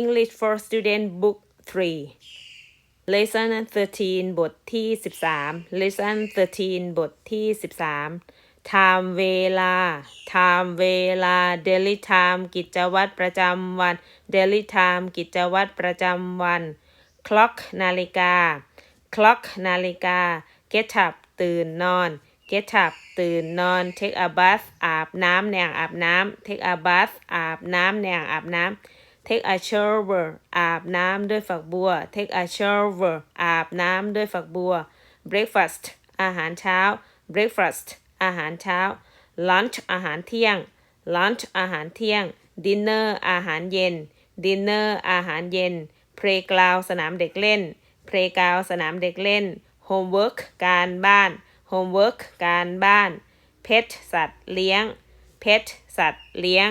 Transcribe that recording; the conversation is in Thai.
English for Student Book 3 Lesson 13 บทที่ 13 Lesson 13 บทที่ 13 Time เวลา Time เวลา Daily Time กิจวัตรประจำวัน Daily Time กิจวัตรประจำวัน Clock นาฬิกา Clock นาฬิกา Get up ตื่นนอน Get up ตื่นนอน Take a bath อาบน้ำในอ่างอาบน้ำ Take a bath อาบน้ำในอ่างอาบน้ำ Take a shower อาบน้ำด้วยฝักบัว Take a shower อาบน้ำด้วยฝักบัว Breakfast อาหารเช้า Breakfast อาหารเช้า Lunch อาหารเที่ยง Lunch อาหารเที่ยง Dinner อาหารเย็น Dinner อาหารเย็น Playground สนามเด็กเล่น Playground สนามเด็กเล่น Homework การบ้าน Homework การบ้าน Pet สัตว์เลี้ยง Pet สัตว์เลี้ยง